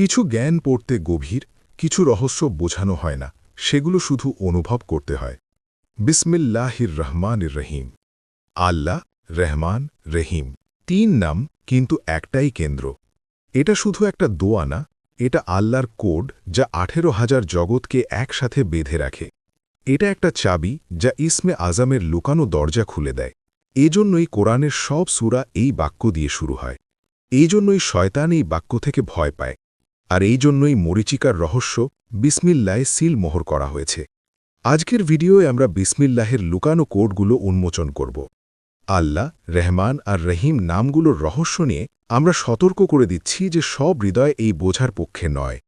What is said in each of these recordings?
কিছু জ্ঞান পড়তে গভীর, কিছু রহস্য বোঝানো হয় না, সেগুলো শুধু অনুভব করতে হয়। বিসমিল্লাহির রহমানির রহিম। আল্লাহ রহমান রহিম। তিন নাম কিন্তু একটাই কেন্দ্র। এটা শুধু একটা দোয়া না, এটা আল্লাহর কোড যা আঠেরো হাজার জগৎকে একসাথে বেঁধে রাখে। এটা একটা চাবি যা ইসমে আজামের লুকানো দরজা খুলে দেয়। এজন্যই কোরআনের সব সুরা এই বাক্য দিয়ে শুরু হয়। এই জন্যই শয়তান এই বাক্য থেকে ভয় পায়। আর এই জন্যই মরিচিকার রহস্য বিসমিল্লায় সিল মোহর করা হয়েছে। আজকের ভিডিওয়ে আমরা বিসমিল্লাহের লুকানো কোডগুলো উন্মোচন করব। আল্লাহ, রহমান আর রহিম নামগুলোর রহস্য নিয়ে আমরা সতর্ক করে দিচ্ছি যে সব হৃদয় এই বোঝার পক্ষে নয়।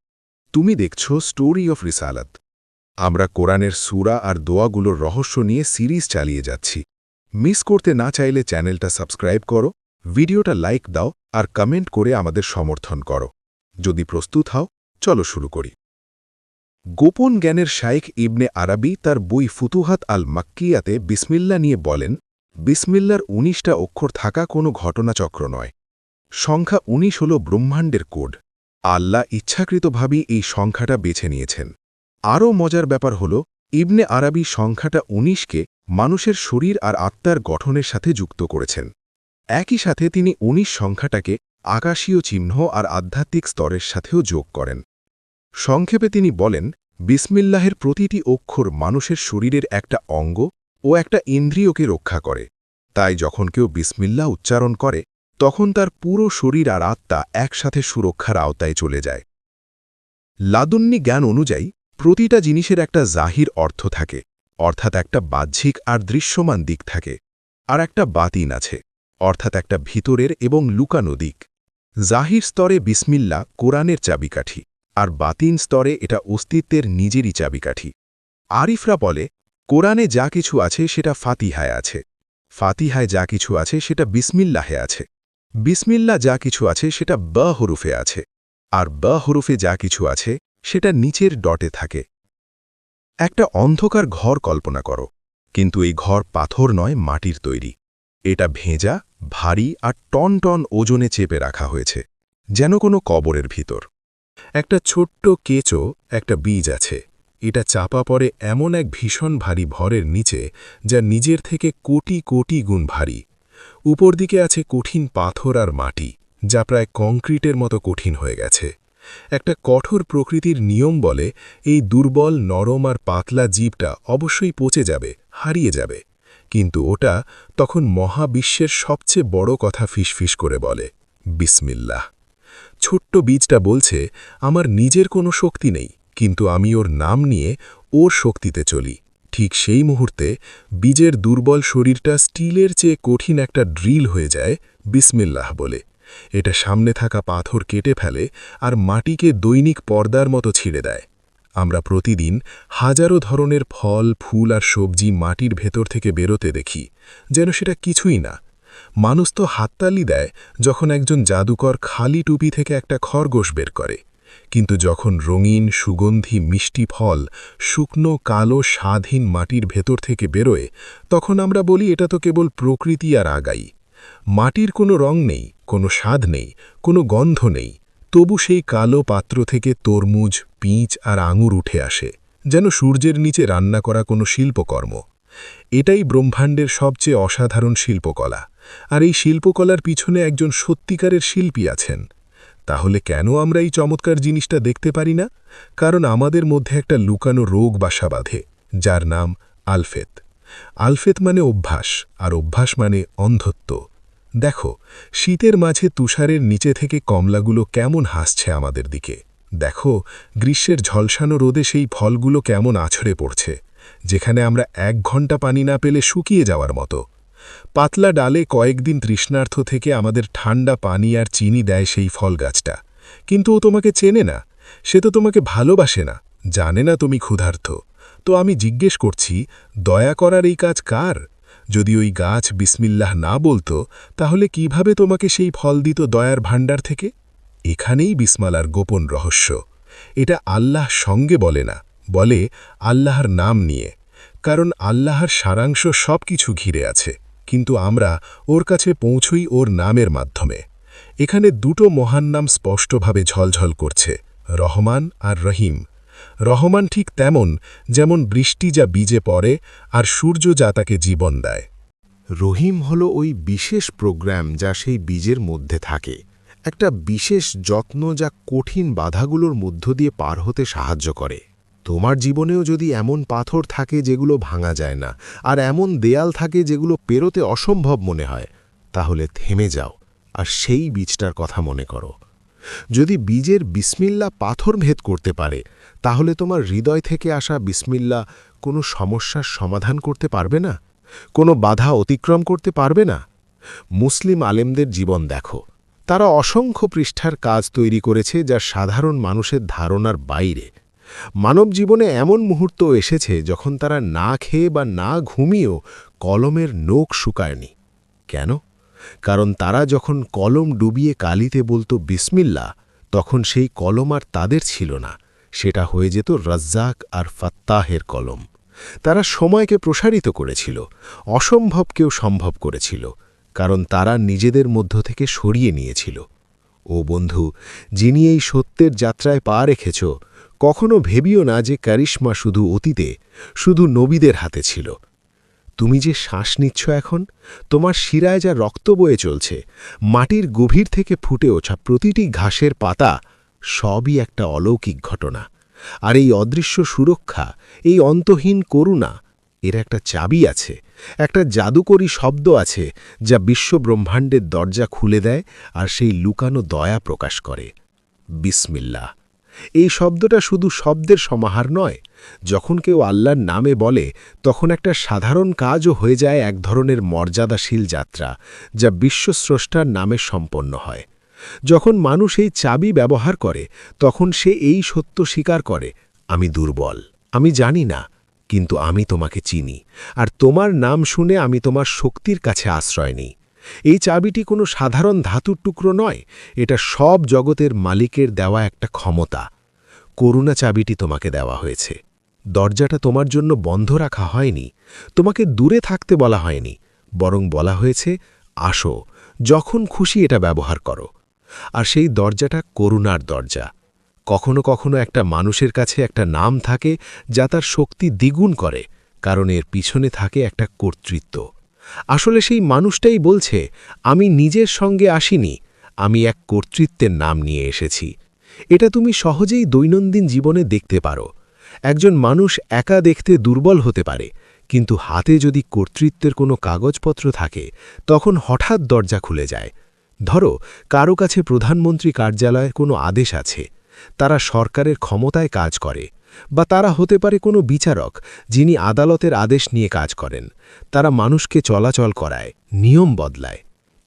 তুমি দেখছ স্টোরি অফ রিসালাত। আমরা কোরআনের সুরা আর দোয়াগুলোর রহস্য নিয়ে সিরিজ চালিয়ে যাচ্ছি। মিস করতে না চাইলে চ্যানেলটা সাবস্ক্রাইব করো, ভিডিওটা লাইক দাও আর কমেন্ট করে আমাদের সমর্থন করো। যদি প্রস্তুত হও, চলো শুরু করি। গোপন জ্ঞানের শাইখ ইবনে আরাবি তার বই ফুতুহাত আল মাক্কিয়াতে বিসমিল্লা নিয়ে বলেন, বিসমিল্লার উনিশটা অক্ষর থাকা কোনো ঘটনাচক্র নয়। সংখ্যা উনিশ হল ব্রহ্মাণ্ডের কোড। আল্লাহ ইচ্ছাকৃতভাবেই এই সংখ্যাটা বেছে নিয়েছেন। আরও মজার ব্যাপার হল, ইবনে আরাবি সংখ্যাটা উনিশকে মানুষের শরীর আর আত্মার গঠনের সাথে যুক্ত করেছেন। একই সাথে তিনি উনিশ সংখ্যাটাকে আকাশীয় চিহ্ন আর আধ্যাত্মিক স্তরের সাথেও যোগ করেন। সংক্ষেপে তিনি বলেন, বিসমিল্লাহের প্রতিটি অক্ষর মানুষের শরীরের একটা অঙ্গ ও একটা ইন্দ্রিয়কে রক্ষা করে। তাই যখন কেউ বিসমিল্লা উচ্চারণ করে, তখন তার পুরো শরীর আর আত্মা একসাথে সুরক্ষার আওতায় চলে যায়। লাদুন্নি জ্ঞান অনুযায়ী, প্রতিটা জিনিসের একটা জাহির অর্থ থাকে, অর্থাৎ একটা বাহ্যিক আর দৃশ্যমান দিক থাকে, আর একটা বাতিন আছে, অর্থাৎ একটা ভিতরের এবং লুকানো দিক। জাহির স্তরে বিসমিল্লা কোরআনের চাবিকাঠি, আর বাতিন স্তরে এটা অস্তিত্বের নিজেরই চাবিকাঠি। আরিফরা বলে, কোরআনে যা কিছু আছে সেটা ফাতিহায় আছে। ফাতিহায় যা কিছু আছে সেটা বিসমিল্লাহে আছে। বিসমিল্লা যা কিছু আছে সেটা ব হরুফে আছে। আর ব হরুফে যা কিছু আছে সেটা নিচের ডটে থাকে। একটা অন্ধকার ঘর কল্পনা করো, কিন্তু এই ঘর পাথর নয়, মাটির তৈরি। এটা ভেজা ভারী আর টন টন ওজনে চেপে রাখা হয়েছে, যেন কোনো কবরের ভিতর। একটা ছোট্ট কেঁচো, একটা বীজ আছে। এটা চাপা পড়ে এমন এক ভীষণ ভারী ভরের নিচে, যা নিজের থেকে কোটি কোটি গুণ ভারী। উপর দিকে আছে কঠিন পাথর আর মাটি, যা প্রায় কংক্রিটের মতো কঠিন হয়ে গেছে। একটা কঠোর প্রকৃতির নিয়ম বলে, এই দুর্বল, নরম আর পাতলা জীবটা অবশ্যই পচে যাবে, হারিয়ে যাবে। কিন্তু ওটা তখন মহাবিশ্বের সবচেয়ে বড় কথা ফিসফিস করে বলে, বিসমিল্লাহ। ছোট্ট বীজটা বলছে, আমার নিজের কোনো শক্তি নেই, কিন্তু আমি ওর নাম নিয়ে ওর শক্তিতে চলি। ঠিক সেই মুহূর্তে বীজের দুর্বল শরীরটা স্টিলের চেয়ে কঠিন একটা ড্রিল হয়ে যায়, বিসমিল্লাহ বলে। এটা সামনে থাকা পাথর কেটে ফেলে আর মাটিকে দৈনিক পর্দার মতো ছিঁড়ে দেয়। আমরা প্রতিদিন হাজারো ধরনের ফল, ফুল আর সবজি মাটির ভেতর থেকে বেরোতে দেখি, যেন সেটা কিছুই না। মানুষ তো হাততালি দেয় যখন একজন জাদুকর খালি টুপি থেকে একটা খরগোশ বের করে। কিন্তু যখন রঙিন, সুগন্ধি, মিষ্টি ফল, শুকনো, কালো, স্বাধীন মাটির ভেতর থেকে বেরোয়, তখন আমরা বলি এটা তো কেবল প্রকৃতি আর আগাই। মাটির কোনো রং নেই, কোনো স্বাদ নেই, কোনো গন্ধ নেই, তবু সেই কালো পাত্র থেকে তরমুজ পিঁচ আর আঙুর উঠে আসে, যেন সূর্যের নিচে রান্না করা কোনো শিল্পকর্ম। এটাই ব্রহ্মাণ্ডের সবচেয়ে অসাধারণ শিল্পকলা। আর এই শিল্পকলার পিছনে একজন সত্যিকারের শিল্পী আছেন। তাহলে কেন আমরা এই চমৎকার জিনিসটা দেখতে পারি না? কারণ আমাদের মধ্যে একটা লুকানো রোগ বাসা বাঁধে, যার নাম আলফেত। আলফেত মানে অভ্যাস, আর অভ্যাস মানে অন্ধত্ব। দেখো, শীতের মাঝে তুষারের নিচে থেকে কমলাগুলো কেমন হাসছে আমাদের দিকে। দেখো, গ্রীষ্মের ঝলসানো রোদে সেই ফলগুলো কেমন আছড়ে পড়ছে, যেখানে আমরা এক ঘণ্টা পানি না পেলে শুকিয়ে যাওয়ার মতো। পাতলা ডালে কয়েকদিন তৃষ্ণার্থ থেকে আমাদের ঠান্ডা পানি আর চিনি দেয় সেই ফল গাছটা। কিন্তু ও তোমাকে চেনে না, সে তো তোমাকে ভালোবাসে না, জানে না তুমি ক্ষুধার্থ তো আমি জিজ্ঞেস করছি, দয়া করার এই কাজ কার? যদি ওই গাছ বিসমিল্লাহ না বলতো, তাহলে কীভাবে তোমাকে সেই ফল দিত দয়ার ভাণ্ডার থেকে? এখানেই বিসমালার গোপন রহস্য। এটা আল্লাহ সঙ্গে বলে না, বলে আল্লাহর নাম নিয়ে। কারণ আল্লাহর সারাংশ সব কিছু ঘিরে আছে, কিন্তু আমরা ওর কাছে পৌঁছই ওর নামের মাধ্যমে। এখানে দুটো মহান নাম স্পষ্টভাবে ঝলঝল করছে, রহমান আর রহিম। রহমান ঠিক তেমন, যেমন বৃষ্টি যা বীজে পড়ে আর সূর্য যা তাকে জীবন দেয়। রহিম হল ওই বিশেষ প্রোগ্রাম যা সেই বীজের মধ্যে থাকে। একটা বিশেষ যত্ন যা কঠিন বাধাগুলোর মধ্য দিয়ে পার হতে সাহায্য করে। তোমার জীবনেও যদি এমন পাথর থাকে যেগুলো ভাঙা যায় না, আর এমন দেয়াল থাকে যেগুলো পেরোতে অসম্ভব মনে হয়, তাহলে থেমে যাও আর সেই বীজটার কথা মনে করো। যদি বীজের বিসমিল্লা পাথর ভেদ করতে পারে, তাহলে তোমার হৃদয় থেকে আসা বিসমিল্লা কোনো সমস্যার সমাধান করতে পারবে না? কোনো বাধা অতিক্রম করতে পারবে না? মুসলিম আলেমদের জীবন দেখো। তারা অসংখ্য পৃষ্ঠার কাজ তৈরি করেছে যা সাধারণ মানুষের ধারণার বাইরে। মানব জীবনে এমন মুহূর্ত এসেছে যখন তারা না খেয়ে বা না ঘুমিয়েও কলমের নোক শুকায়নি। কেন? কারণ তারা যখন কলম ডুবিয়ে কালিতে বলতো বিসমিল্লা তখন সেই কলম আর তাদের ছিল না। সেটা হয়ে যেত রাজ্জাক আর ফাত্তাহের কলম। তারা সময়কে প্রসারিত করেছিল, অসম্ভবকেও সম্ভব করেছিল। কারণ তারা নিজেদের মধ্য থেকে সরিয়ে নিয়েছিল। ও বন্ধু, যিনি এই সত্যের যাত্রায় পা রেখেছ, কখনো ভেবিও না যে কারিশ্মা শুধু অতীতে, শুধু নবীদের হাতে ছিল। তুমি যে শ্বাস নিচ্ছ এখন, তোমার শিরায় যা রক্ত বয়ে চলছে, মাটির গভীর থেকে ফুটে ওঠা প্রতিটি ঘাসের পাতা, সবই একটা অলৌকিক ঘটনা। আর এই অদৃশ্য সুরক্ষা, এই অন্তহীন করুণা, এর একটা চাবি আছে। একটা জাদুকরী শব্দ আছে যা বিশ্বব্রহ্মাণ্ডের দরজা খুলে দেয় আর সেই লুকানো দয়া প্রকাশ করে। বিসমিল্লা এই শব্দটা শুধু শব্দের সমাহার নয়। যখন কেউ আল্লাহর নামে বলে, তখন একটা সাধারণ কাজও হয়ে যায় এক ধরনের মর্যাদাশীল যাত্রা, যা বিশ্বস্রষ্টার নামে সম্পন্ন হয়। যখন মানুষ এই চাবি ব্যবহার করে, তখন সে এই সত্য স্বীকার করে, আমি দুর্বল, আমি জানি না কিন্তু আমি তোমাকে চিনি, আর তোমার নাম শুনে আমি তোমার শক্তির কাছে আশ্রয় নিই। এই চাবিটি কোনো সাধারণ ধাতুর টুকরো নয়, এটা সব জগতের মালিকের দেওয়া একটা ক্ষমতা। করুণা চাবিটি তোমাকে দেওয়া হয়েছে। দরজাটা তোমার জন্য বন্ধ রাখা হয়নি, তোমাকে দূরে থাকতে বলা হয়নি, বরং বলা হয়েছে, আসো, যখন খুশি এটা ব্যবহার করো। আর সেই দরজাটা করুণার দরজা। কখনো কখনো একটা মানুষের কাছে একটা নাম থাকে যা তার শক্তি দ্বিগুণ করে, কারণ এর পিছনে থাকে একটা কর্তৃত্ব। আসলে সেই মানুষটাই বলছে, আমি নিজের সঙ্গে আসিনি, আমি এক কর্তৃত্বের নাম নিয়ে এসেছি। এটা তুমি সহজেই দৈনন্দিন জীবনে দেখতে পারো। একজন মানুষ একা দেখতে দুর্বল হতে পারে, কিন্তু হাতে যদি কর্তৃত্বের কোনো কাগজপত্র থাকে, তখন হঠাৎ দরজা খুলে যায়। ধরো, কারও কাছে প্রধানমন্ত্রী কার্যালয়ে কোনো আদেশ আছে তারা সরকারের ক্ষমতায় কাজ করে, বা তারা হতে পারে কোনো বিচারক যিনি আদালতের আদেশ নিয়ে কাজ করেন। তারা মানুষকে চলাচল করায়, নিয়ম বদলায়।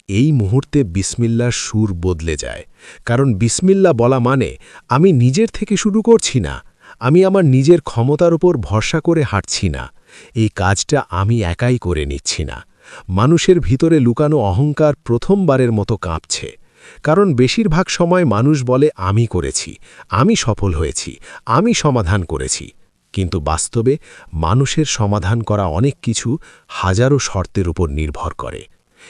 এই মুহূর্তে বিসমিল্লার সুর বদলে যায়, কারণ বিসমিল্লা বলা মানে আমি নিজের থেকে শুরু করছি না, আমি আমার নিজের ক্ষমতার উপর ভরসা করে হাঁটছি না, এই কাজটা আমি একাই করে নিচ্ছি না। মানুষের ভিতরে লুকানো অহংকার প্রথমবারের মতো কাঁপছে। কারণ বেশিরভাগ সময় মানুষ বলে, আমি করেছি, আমি সফল হয়েছি, আমি সমাধান করেছি। কিন্তু বাস্তবে মানুষের সমাধান করা অনেক কিছু হাজারো শর্তের উপর নির্ভর করে।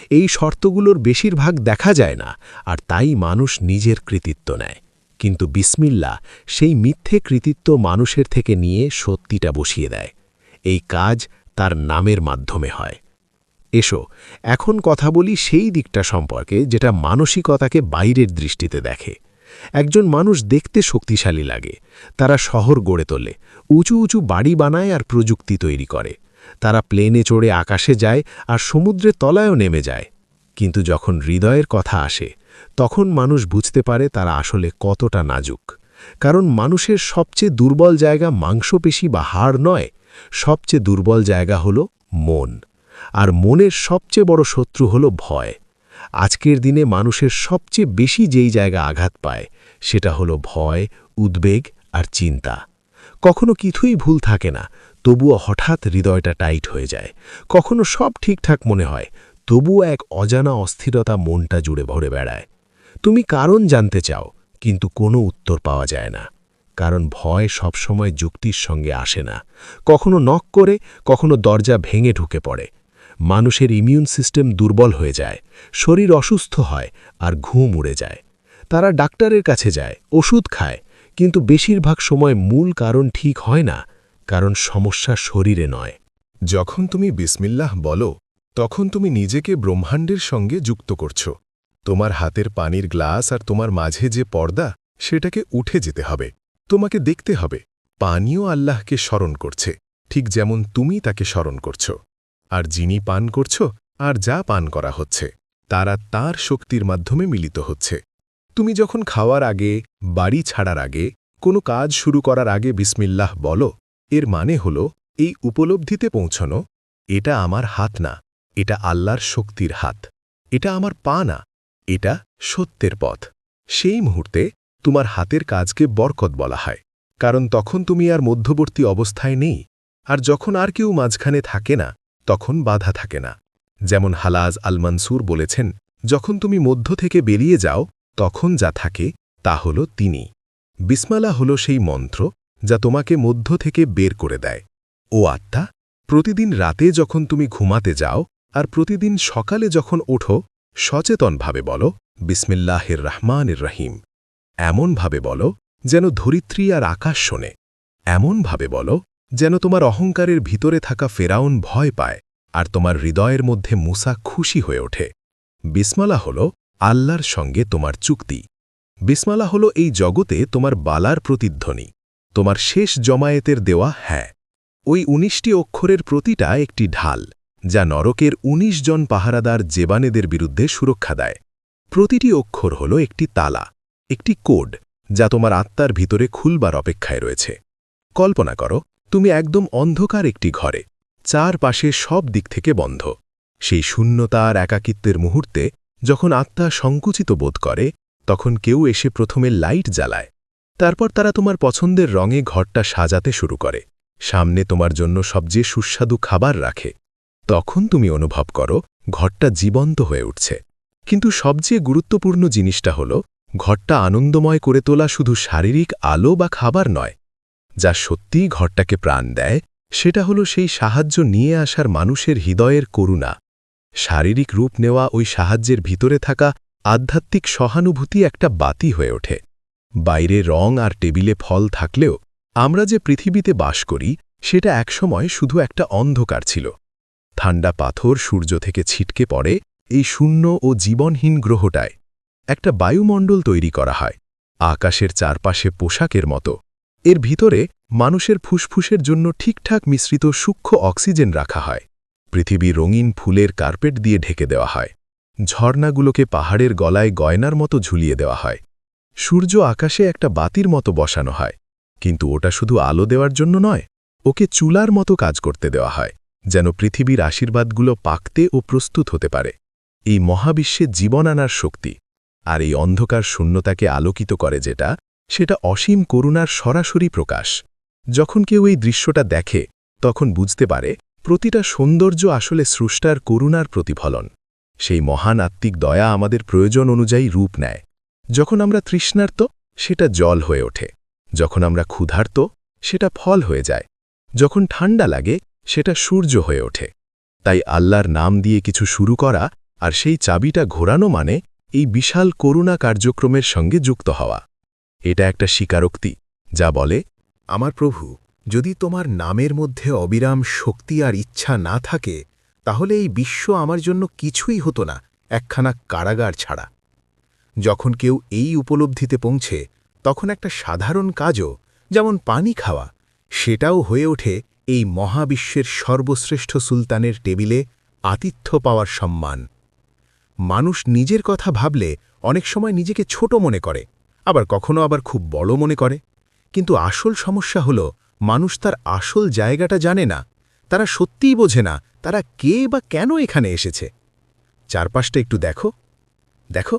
এই শর্তগুলোর বেশিরভাগ দেখা যায় না, আর তাই মানুষ নিজের কৃতিত্ব নেয়। কিন্তু বিসমিল্লা সেই মিথ্যে কৃতিত্ব মানুষের থেকে নিয়ে সত্যিটা বসিয়ে দেয়। এই কাজ তার নামের মাধ্যমে হয়। এসো, এখন কথা বলি সেই দিকটা সম্পর্কে যেটা মানসিকতাকে বাইরের দৃষ্টিতে দেখে। একজন মানুষ দেখতে শক্তিশালী লাগে, তারা শহর গড়ে তোলে, উঁচু উঁচু বাড়ি বানায় আর প্রযুক্তি তৈরি করে। তারা প্লেনে চড়ে আকাশে যায় আর সমুদ্রের তলায়ও নেমে যায়। কিন্তু যখন হৃদয়ের কথা আসে, তখন মানুষ বুঝতে পারে তারা আসলে কতটা নাজুক। কারণ মানুষের সবচেয়ে দুর্বল জায়গা মাংসপেশি বা হাড় নয়, সবচেয়ে দুর্বল জায়গা হল মন। আর মনের সবচেয়ে বড় শত্রু হল ভয়। আজকের দিনে মানুষের সবচেয়ে বেশি যেই জায়গা আঘাত পায়, সেটা হলো ভয়, উদ্বেগ আর চিন্তা। কখনো কিছুই ভুল থাকে না, তবুও হঠাৎ হৃদয়টা টাইট হয়ে যায়। কখনো সব ঠিকঠাক মনে হয়, তবুও এক অজানা অস্থিরতা মনটা জুড়ে ভরে বেড়ায়। তুমি কারণ জানতে চাও, কিন্তু কোনো উত্তর পাওয়া যায় না। কারণ ভয় সবসময় যুক্তির সঙ্গে আসে না। কখনো নক করে, কখনো দরজা ভেঙে ঢুকে পড়ে। মানুষের ইমিউন সিস্টেম দুর্বল হয়ে যায়, শরীর অসুস্থ হয় আর ঘুম উড়ে যায়। তারা ডাক্তারের কাছে যায়, ওষুধ খায়, কিন্তু বেশিরভাগ সময় মূল কারণ ঠিক হয় না, কারণ সমস্যা শরীরে নয়। যখন তুমি বিসমিল্লাহ বলো, তখন তুমি নিজেকে ব্রহ্মাণ্ডের সঙ্গে যুক্ত করছ। তোমার হাতের পানির গ্লাস আর তোমার মাঝে যে পর্দা, সেটাকে উঠে যেতে হবে, তোমাকে দেখতে হবে। পানিও আল্লাহকে স্মরণ করছে, ঠিক যেমন তুমি তাকে স্মরণ করছ। আর যিনি পান করছ আর যা পান করা হচ্ছে, তারা তার শক্তির মাধ্যমে মিলিত হচ্ছে। তুমি যখন খাওয়ার আগে, বাড়ি ছাড়ার আগে, কোনো কাজ শুরু করার আগে বিসমিল্লাহ বলো, এর মানে হল, এই উপলব্ধিতে পৌঁছনো, এটা আমার হাত না, এটা আল্লাহর শক্তির হাত, এটা আমার পা না, এটা সত্যের পথ। সেই মুহূর্তে তোমার হাতের কাজকে বরকত বলা হয়, কারণ তখন তুমি আর মধ্যবর্তী অবস্থায় নেই, আর যখন আর কেউ মাঝখানে থাকে না তখন বাধা থাকে না। যেমন হালাজ আল মনসুর বলেছেন, যখন তুমি মধ্য থেকে বেরিয়ে যাও, তখন যা থাকে, তা হল তিনি। বিসমালা হল সেই মন্ত্র, যা তোমাকে মধ্য থেকে বের করে দেয়। ও আত্মা, প্রতিদিন রাতে যখন তুমি ঘুমাতে যাও, আর প্রতিদিন সকালে যখন ওঠো, সচেতনভাবে বলো, বিসমিল্লাহের রহমানের রহিম। এমনভাবে বলো, যেন ধরিত্রী আর আকাশ শোনে। এমনভাবে বলো যেন তোমার অহংকারের ভিতরে থাকা ফেরাউন ভয় পায় আর তোমার হৃদয়ের মধ্যে মুসা খুশি হয়ে ওঠে। বিসমালা হল আল্লাহর সঙ্গে তোমার চুক্তি। বিসমালা হল এই জগতে তোমার বালার প্রতিধ্বনি, তোমার শেষ জমায়েতের দেওয়া হ্যাঁ। ওই উনিশটি অক্ষরের প্রতিটা একটি ঢাল, যা নরকের ১৯ জন পাহারাদার জেবানেদের বিরুদ্ধে সুরক্ষা দেয়। প্রতিটি অক্ষর হল একটি তালা, একটি কোড, যা তোমার আত্মার ভিতরে খুলবার অপেক্ষায় রয়েছে। কল্পনা করো তুমি একদম অন্ধকার একটি ঘরে। চারপাশে সব দিক থেকে বন্ধ। সেই শূন্যতা আর একাকিত্বের মুহূর্তে যখন আত্মা সংকুচিত বোধ করে, তখন কেউ এসে প্রথমে লাইট জ্বালায়। তারপর তারা তোমার পছন্দের রঙে ঘরটা সাজাতে শুরু করে। সামনে তোমার জন্য সবচেয়ে সুস্বাদু খাবার রাখে। তখন তুমি অনুভব করো, ঘরটা জীবন্ত হয়ে উঠছে। কিন্তু সবচেয়ে গুরুত্বপূর্ণ জিনিসটা হল, ঘরটা আনন্দময় করে তোলা শুধু শারীরিক আলো বা খাবার নয় যা সত্যিই ঘরটাকে প্রাণ দেয়, সেটা হলো সেই সাহায্য নিয়ে আসার মানুষের হৃদয়ের করুণা। শারীরিক রূপ নেওয়া ওই সাহায্যের ভিতরে থাকা আধ্যাত্মিক সহানুভূতি একটা বাতি হয়ে ওঠে। বাইরে রং আর টেবিলে ফল থাকলেও আমরা যে পৃথিবীতে বাস করি, সেটা একসময় শুধু একটা অন্ধকার ছিল। ঠান্ডা পাথর সূর্য থেকে ছিটকে পড়ে এই শূন্য ও জীবনহীন গ্রহটায়। একটা বায়ুমণ্ডল তৈরি করা হয়। আকাশের চারপাশে পোশাকের মতো। এর ভিতরে মানুষের ফুসফুসের জন্য ঠিকঠাক মিশ্রিত সূক্ষ্ম অক্সিজেন রাখা হয়। পৃথিবী রঙিন ফুলের কার্পেট দিয়ে ঢেকে দেওয়া হয়। ঝর্ণাগুলোকে পাহাড়ের গলায় গয়নার মতো ঝুলিয়ে দেওয়া হয়। সূর্য আকাশে একটা বাতির মতো বসানো হয়। কিন্তু ওটা শুধু আলো দেওয়ার জন্য নয়, ওকে চুলার মতো কাজ করতে দেওয়া হয়, যেন পৃথিবীর আশীর্বাদগুলো পাকতে ও প্রস্তুত হতে পারে। এই মহাবিশ্বে জীবন আনার শক্তি, আর এই অন্ধকার শূন্যতাকে আলোকিত করে যেটা সেটা অসীম করুণার সরাসরি প্রকাশ। যখন কেউ এই দৃশ্যটা দেখে, তখন বুঝতে পারে প্রতিটা সৌন্দর্য আসলে স্রষ্টার করুণার প্রতিফলন। সেই মহান আত্মিক দয়া আমাদের প্রয়োজন অনুযায়ী রূপ নেয়। যখন আমরা তৃষ্ণার্ত, সেটা জল হয়ে ওঠে। যখন আমরা ক্ষুধার্ত, সেটা ফল হয়ে যায়। যখন ঠান্ডা লাগে, সেটা সূর্য হয়ে ওঠে। তাই আল্লাহর নাম দিয়ে কিছু শুরু করা আর সেই চাবিটা ঘোরানো মানে এই বিশাল করুণা কার্যক্রমের সঙ্গে যুক্ত হওয়া। এটা একটা স্বীকারোক্তি, যা বলে, আমার প্রভু, যদি তোমার নামের মধ্যে অবিরাম শক্তি আর ইচ্ছা না থাকে, তাহলে এই বিশ্ব আমার জন্য কিছুই হতো না, একখানা কারাগার ছাড়া। যখন কেউ এই উপলব্ধিতে পৌঁছে, তখন একটা সাধারণ কাজও, যেমন পানি খাওয়া, সেটাও হয়ে ওঠে এই মহাবিশ্বের সর্বশ্রেষ্ঠ সুলতানের টেবিলে আতিথ্য পাওয়ার সম্মান। মানুষ নিজের কথা ভাবলে অনেক সময় নিজেকে ছোট মনে করে। আবার কখনো আবার খুব বড় মনে করে। কিন্তু আসল সমস্যা হল, মানুষ তার আসল জায়গাটা জানে না, তারা সত্যিই বোঝে না, তারা কে বা কেন এখানে এসেছে। চারপাশটা একটু দেখো। দেখো,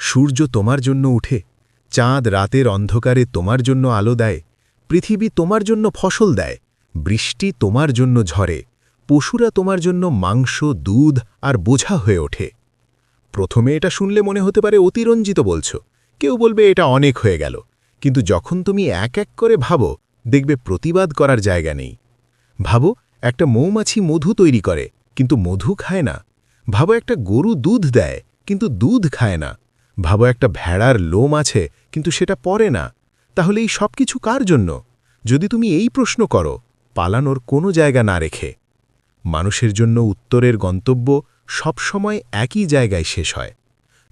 সূর্য তোমার জন্য উঠে, চাঁদ রাতের অন্ধকারে তোমার জন্য আলো দেয়, পৃথিবী তোমার জন্য ফসল দেয়, বৃষ্টি তোমার জন্য ঝরে, পশুরা তোমার জন্য মাংস, দুধ আর বোঝা হয়ে ওঠে। প্রথমে এটা শুনলে মনে হতে পারে অতিরঞ্জিত বলছো। কেউ বলবে এটা অনেক হয়ে গেল। কিন্তু যখন তুমি এক এক করে ভাবো, দেখবে প্রতিবাদ করার জায়গা নেই। ভাবো, একটা মৌমাছি মধু তৈরি করে, কিন্তু মধু খায় না। ভাবো, একটা গরু দুধ দেয়, কিন্তু দুধ খায় না। ভাবো, একটা ভেড়ার লোম আছে, কিন্তু সেটা পরে না। তাহলে এই সব কিছু কার জন্য? যদি তুমি এই প্রশ্ন করো, পালানোর কোনো জায়গা না রেখে। মানুষের জন্য উত্তরের গন্তব্য সবসময় একই জায়গায় শেষ হয়।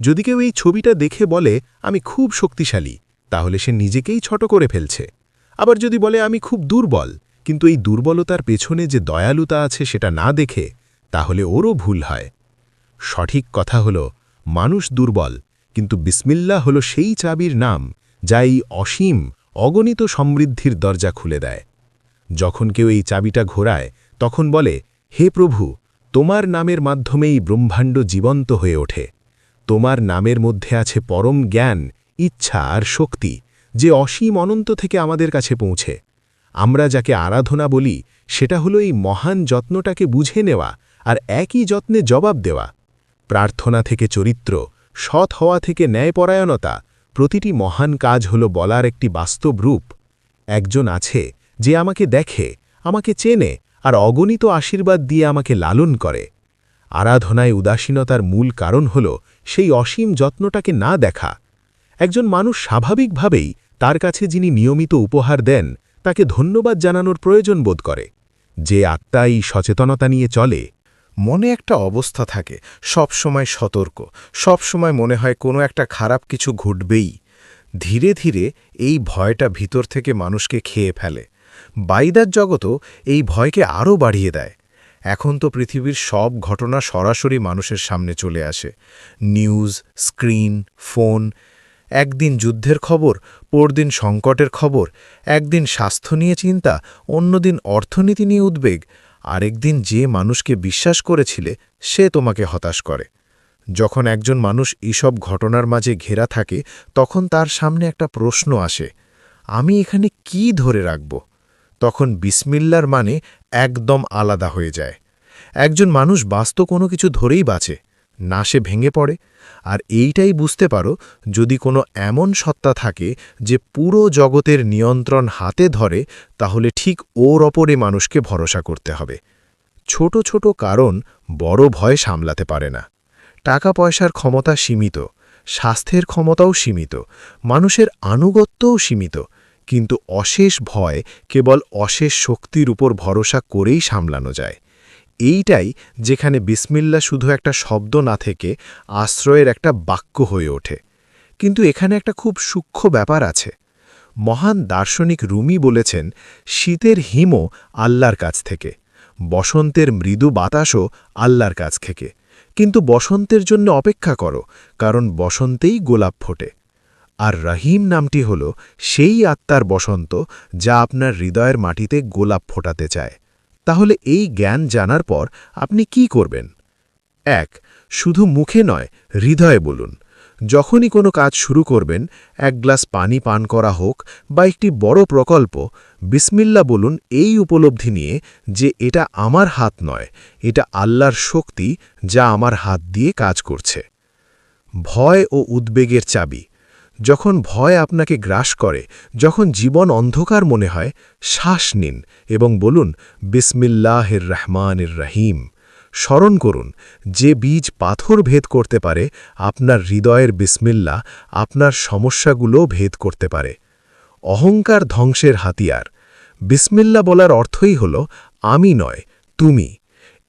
যদি কেউ এই ছবিটা দেখে বলে, আমি খুব শক্তিশালী, তাহলে সে নিজেকেই ছোট করে ফেলছে। আবার যদি বলে, আমি খুব দুর্বল, কিন্তু এই দুর্বলতার পেছনে যে দয়ালুতা আছে সেটা না দেখে, তাহলে ওরও ভুল হয়। সঠিক কথা হল, মানুষ দুর্বল, কিন্তু বিসমিল্লা হল সেই চাবির নাম, যা এই অসীম, অগণিত সমৃদ্ধির দরজা খুলে দেয়। যখন কেউ এই চাবিটা ঘোরায়, তখন বলে, হে প্রভু, তোমার নামের মাধ্যমেই ব্রহ্মাণ্ড জীবন্ত হয়ে ওঠে। তোমার নামের মধ্যে আছে পরম জ্ঞান, ইচ্ছা আর শক্তি, যে অসীম অনন্ত থেকে আমাদের কাছে পৌঁছে। আমরা যাকে আরাধনা বলি, সেটা হলো এই মহান যত্নটাকে বুঝে নেওয়া আর একই যত্নে জবাব দেওয়া। প্রার্থনা থেকে চরিত্র, সৎ হওয়া থেকে ন্যায়পরায়ণতা, প্রতিটি মহান কাজ হল বলার একটি বাস্তব রূপ। একজন আছে যে আমাকে দেখে, আমাকে চেনে আর অগণিত আশীর্বাদ দিয়ে আমাকে লালন করে। আরাধনায় উদাসীনতার মূল কারণ হল সেই অসীম যত্নটাকে না দেখা। একজন মানুষ স্বাভাবিকভাবেই তার কাছে যিনি নিয়মিত উপহার দেন, তাকে ধন্যবাদ জানানোর প্রয়োজন বোধ করে। যে আত্মা এই সচেতনতা নিয়ে চলে, মনে একটা অবস্থা থাকে সব সময় সতর্ক সব সময় মনে হয় কোনো একটা খারাপ কিছু ঘটবেই। ধীরে ধীরে এই ভয়টা ভিতর থেকে মানুষকে খেয়ে ফেলে। বাইদার জগতও এই ভয়কে আরও বাড়িয়ে দেয়। এখন তো পৃথিবীর সব ঘটনা সরাসরি মানুষের সামনে চলে আসে। নিউজ, স্ক্রিন, ফোন, একদিন যুদ্ধের খবর, পরদিন সংকটের খবর, একদিন স্বাস্থ্য নিয়ে চিন্তা, অন্যদিন অর্থনীতি নিয়ে উদ্বেগ, আরেকদিন যে মানুষকে বিশ্বাস করেছিলে, সে তোমাকে হতাশ করে। যখন একজন মানুষ এসব ঘটনার মাঝে ঘেরা থাকে, তখন তার সামনে একটা প্রশ্ন আসে, আমি এখানে কি ধরে রাখব? তখন বিসমিল্লার মানে একদম আলাদা হয়ে যায়। একজন মানুষ বাস্ত কোনো কিছু ধরেই বাঁচে, না সে ভেঙে পড়ে। আর এইটাই বুঝতে পারো, যদি কোনো এমন সত্তা থাকে যে পুরো জগতের নিয়ন্ত্রণ হাতে ধরে, তাহলে ঠিক ওর অপরে মানুষকে ভরসা করতে হবে। ছোট ছোট কারণ বড় ভয় সামলাতে পারে না। টাকা পয়সার ক্ষমতা সীমিত, স্বাস্থ্যের ক্ষমতাও সীমিত, মানুষের আনুগত্যও সীমিত, কিন্তু অশেষ ভয় কেবল অশেষ শক্তির উপর ভরসা করেই সামলানো যায়। এইটাই যেখানে বিসমিল্লা শুধু একটা শব্দ না থেকে আশ্রয়ের একটা বাক্য হয়ে ওঠে। কিন্তু এখানে একটা খুব সূক্ষ্ম ব্যাপার আছে। মহান দার্শনিক রুমি বলেছেন, শীতের হিমও আল্লাহর কাছ থেকে, বসন্তের মৃদু বাতাসও আল্লাহর কাছ থেকে। কিন্তু বসন্তের জন্য অপেক্ষা করো, কারণ বসন্তেই গোলাপ ফোটে। আর রহিম নামটি হল সেই আত্মার বসন্ত যা আপনার হৃদয়ের মাটিতে গোলাপ ফোটাতে চায়। তাহলে এই জ্ঞান জানার পর আপনি কি করবেন? এক, শুধু মুখে নয়, হৃদয়ে বলুন। যখনই কোনো কাজ শুরু করবেন, এক গ্লাস পানি পান করা হোক বা একটি বড় প্রকল্প, বিসমিল্লা বলুন এই উপলব্ধি নিয়ে যে এটা আমার হাত নয়, এটা আল্লাহর শক্তি যা আমার হাত দিয়ে কাজ করছে। ভয় ও উদ্বেগের চাবি যখন ভয় আপনাকে গ্রাস করে, যখন জীবন অন্ধকার মনে হয়, শ্বাস নিন এবং বলুন, বিসমিল্লাহের রহমানের রহিম। স্মরণ করুন, যে বীজ পাথর ভেদ করতে পারে, আপনার হৃদয়ের বিসমিল্লা আপনার সমস্যাগুলো ভেদ করতে পারে। অহংকার ধ্বংসের হাতিয়ার। বিসমিল্লা বলার অর্থই হল, আমি নয়, তুমি।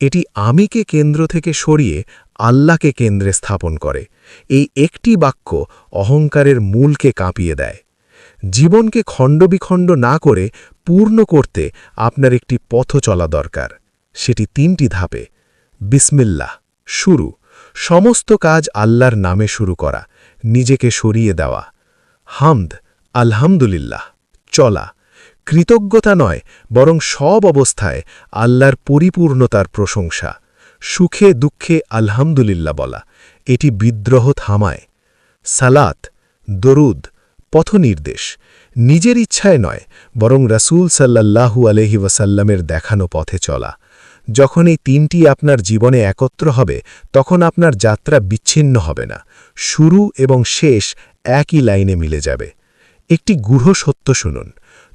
এটি আমিকে কেন্দ্র থেকে সরিয়ে আল্লাহকে কেন্দ্রে স্থাপন করে। এই একটি বাক্য অহংকারের মূলকে কাঁপিয়ে দেয়। জীবনকে খণ্ডবিখণ্ড না করে পূর্ণ করতে আপনার একটি পথ চলা দরকার। সেটি তিনটি ধাপে। বিসমিল্লাহ, শুরু। সমস্ত কাজ আল্লাহর নামে শুরু করা, নিজেকে সরিয়ে দেওয়া। হামদ, আলহামদুলিল্লাহ। চলা। কৃতজ্ঞতা নয়, বরং সব অবস্থায় আল্লাহর পরিপূর্ণতার প্রশংসা। সুখে, দুঃখে আলহামদুলিল্লাহ বলা। এটি বিদ্রোহ থামায়। সালাত, দরুদ, পথনির্দেশ। নিজের ইচ্ছায় নয়, বরং রাসূল সাল্লাল্লাহু আলহি ওয়াসাল্লামের দেখানো পথে চলা। যখন এই তিনটি আপনার জীবনে একত্র হবে, তখন আপনার যাত্রা বিচ্ছিন্ন হবে না। শুরু এবং শেষ একই লাইনে মিলে যাবে। একটি গূঢ় সত্য শুনুন।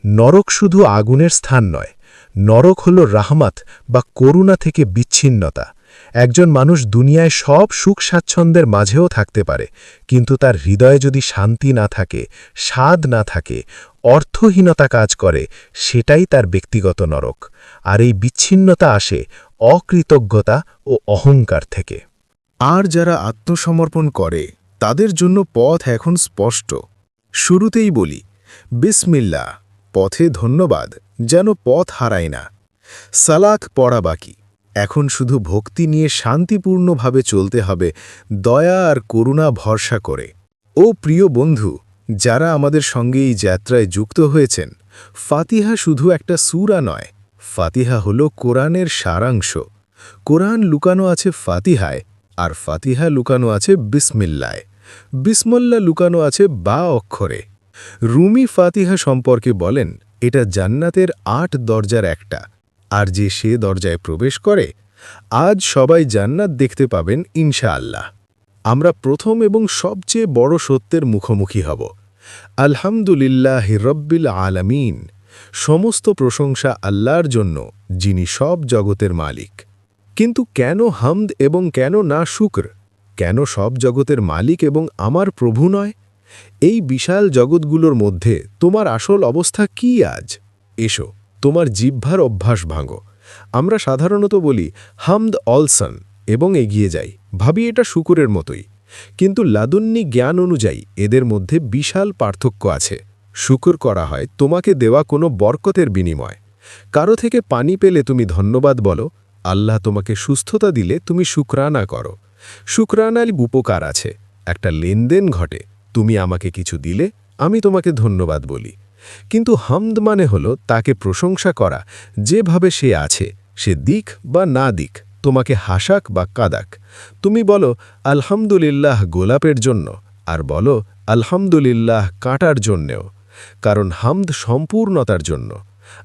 নরক শুধু আগুনের স্থান নয়, নরক হল রাহমাত বা করুণা থেকে বিচ্ছিন্নতা। একজন মানুষ দুনিয়ায় সব সুখ স্বাচ্ছন্দ্যের মাঝেও থাকতে পারে, কিন্তু তার হৃদয়ে যদি শান্তি না থাকে, স্বাদ না থাকে, অর্থহীনতা কাজ করে, সেটাই তার ব্যক্তিগত নরক। আর এই বিচ্ছিন্নতা আসে অকৃতজ্ঞতা ও অহংকার থেকে। আর যারা আত্মসমর্পণ করে, তাদের জন্য পথ এখন স্পষ্ট। শুরুতেই বলি বিসমিল্লা পথে ধন্যবাদ, যেন পথ হারায় না। সালাক পড়া বাকি। এখন শুধু ভক্তি নিয়ে শান্তিপূর্ণভাবে চলতে হবে, দয়া আর করুণা ভরসা করে। ও প্রিয় বন্ধু, যারা আমাদের সঙ্গে এই যাত্রায় যুক্ত হয়েছেন, ফাতিহা শুধু একটা সুরা নয়, ফাতিহা হল কোরআনের সারাংশ। কোরআন লুকানো আছে ফাতিহায়, আর ফাতিহা লুকানো আছে বিসমিল্লায়। বিসমল্লা লুকানো আছে বা অক্ষরে। রুমি ফাতিহা সম্পর্কে বলেন, এটা জান্নাতের আট দরজার একটা। আর যে সে দরজায় প্রবেশ করে, আজ সবাই জান্নাত দেখতে পাবেন ইনশাআল্লাহ। আমরা প্রথম এবং সবচেয়ে বড় সত্যের মুখোমুখি হব। আলহামদুলিল্লাহ রব্বিল আলামিন। সমস্ত প্রশংসা আল্লাহর জন্য, যিনি সব জগতের মালিক। কিন্তু কেন হামদ এবং কেন না শুক্র? কেন সব জগতের মালিক এবং আমার প্রভু নয়? এই বিশাল জগৎগুলোর মধ্যে তোমার আসল অবস্থা কি আজ? এসো তোমার জিহ্বার অভ্যাস ভাঙো। আমরা সাধারণত বলি, হামদ অলসন, এবং এগিয়ে যাই। ভাবি এটা শুকুরের মতোই। কিন্তু লাদুন্নি জ্ঞান অনুযায়ী এদের মধ্যে বিশাল পার্থক্য আছে। শুকুর করা হয় তোমাকে দেওয়া কোনো বরকতের বিনিময়। কারও থেকে পানি পেলে তুমি ধন্যবাদ বলো, আল্লাহ তোমাকে সুস্থতা দিলে তুমি শুক্রানা করো। শুক্রানার উপকার আছে। একটা লেনদেন ঘটে, তুমি আমাকে কিছু দিলে, আমি তোমাকে ধন্যবাদ বলি। কিন্তু হামদ মানে হল তাকে প্রশংসা করা, যেভাবে সে আছে, সে দিক বা না দিক, তোমাকে হাসাক বা কাদাক। তুমি বলো, আলহামদুলিল্লাহ গোলাপের জন্য আর বলো, আলহামদুলিল্লাহ কাটার জন্যেও কারণ হামদ সম্পূর্ণতার জন্য।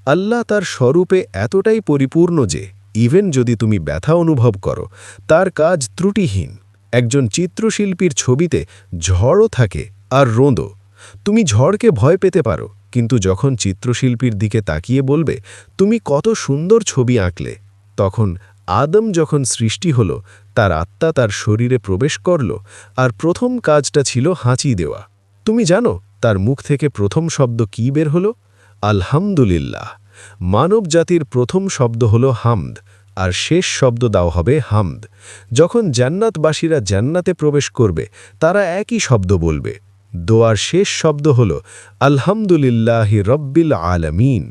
আল্লাহ তার স্বরূপে এতটাই পরিপূর্ণ যে, ইভেন যদি তুমি ব্যথা অনুভব করো, তার কাজ ত্রুটিহীন। একজন চিত্রশিল্পীর ছবিতে ঝড়ও থাকে আর রোঁদো তুমি ঝড়কে ভয় পেতে পারো। কিন্তু যখন চিত্রশিল্পীর দিকে তাকিয়ে বলবে, তুমি কত সুন্দর ছবি আঁকলে, তখন আদম যখন সৃষ্টি হল, তার আত্মা তার শরীরে প্রবেশ করল, আর প্রথম কাজটা ছিল হাঁচি দেওয়া। তুমি জানো তার মুখ থেকে প্রথম শব্দ কি বের হল? আলহামদুলিল্লাহ। মানব জাতির প্রথম শব্দ হল হামদ, আর শেষ শব্দ দাও হবে হামদ। যখন জান্নাতবাসীরা জান্নাতে প্রবেশ করবে, তারা একই শব্দ বলবে। দোয়ার শেষ শব্দ হল, আলহামদুলিল্লাহি রব্বিল আলামিন।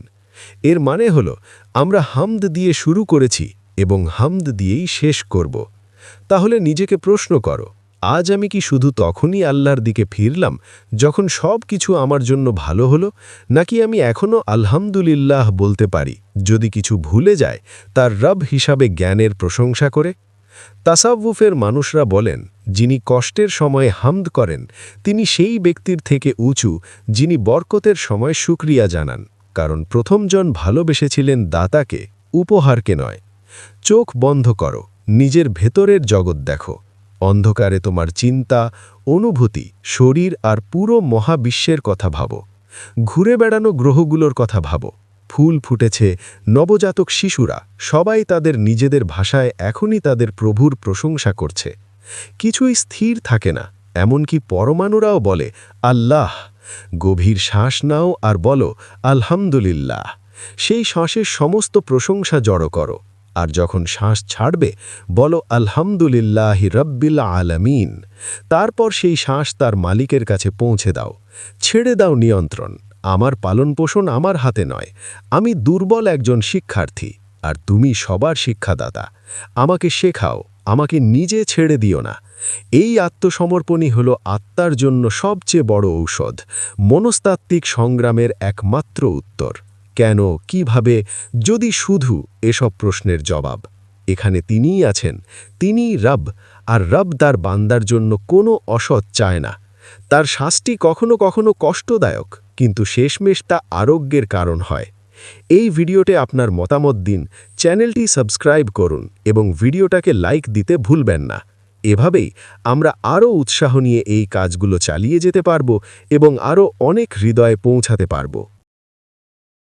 এর মানে হল, আমরা হামদ দিয়ে শুরু করেছি এবং হামদ দিয়েই শেষ করব। তাহলে নিজেকে প্রশ্ন করো, আজ আমি কি শুধু তখনই আল্লাহর দিকে ফিরলাম যখন সব কিছু আমার জন্য ভালো হলো, নাকি আমি এখনও আলহামদুলিল্লাহ বলতে পারি, যদি কিছু ভুলে যায়, তার রব হিসাবে জ্ঞানের প্রশংসা করে? তাসাউফের মানুষরা বলেন, যিনি কষ্টের সময়ে হামদ করেন, তিনি সেই ব্যক্তির থেকে উঁচু, যিনি বরকতের সময় সুক্রিয়া জানান, কারণ প্রথমজন ভালোবেসেছিলেন দাতাকে, উপহারকে নয়। চোখ বন্ধ করো, নিজের ভেতরের জগৎ দেখো। অন্ধকারে তোমার চিন্তা, অনুভূতি, শরীর আর পুরো মহাবিশ্বের কথা ভাবো। ঘুরে বেড়ানো গ্রহগুলোর কথা ভাবো। ফুল ফুটেছে। নবজাতক শিশুরা, সবাই তাদের নিজেদের ভাষায় এখনই তাদের প্রভুর প্রশংসা করছে। কিছুই স্থির থাকে না, এমনকি পরমাণুরাও বলে, আল্লাহ, গভীর শ্বাস নাও আর বলো, আলহামদুলিল্লাহ। সেই শ্বাসের সমস্ত প্রশংসা জড়ো করো। আর যখন শ্বাস ছাড়বে, বলো, আলহামদুলিল্লাহ রব্বিল আলামিন। তারপর সেই শ্বাস তার মালিকের কাছে পৌঁছে দাও। ছেড়ে দাও নিয়ন্ত্রণ। আমার পালনপোষণ আমার হাতে নয়। আমি দুর্বল একজন শিক্ষার্থী, আর তুমি সবার শিক্ষাদাতা। আমাকে শেখাও, আমাকে নিজে ছেড়ে দিও না। এই আত্মসমর্পণই হল আত্মার জন্য সবচেয়ে বড় ঔষধ, মনস্তাত্ত্বিক সংগ্রামের একমাত্র উত্তর। কেন, কীভাবে, যদি শুধু এসব প্রশ্নের জবাব। এখানে তিনিই আছেন, তিনিই রব, আর রব তার বান্দার জন্য কোনো অসৎ চায় না। তার শ্বাসটি কখনো কখনো কষ্টদায়ক। কিন্তু শেষমেশ তা আরোগ্যের কারণ হয়। এই ভিডিওতে আপনার মতামত দিন, চ্যানেলটি সাবস্ক্রাইব করুন এবং ভিডিওটাকে লাইক দিতে ভুলবেন না। এভাবেই আমরা আরও উৎসাহ নিয়ে এই কাজগুলো চালিয়ে যেতে পারব এবং আরও অনেক হৃদয়ে পৌঁছাতে পারব।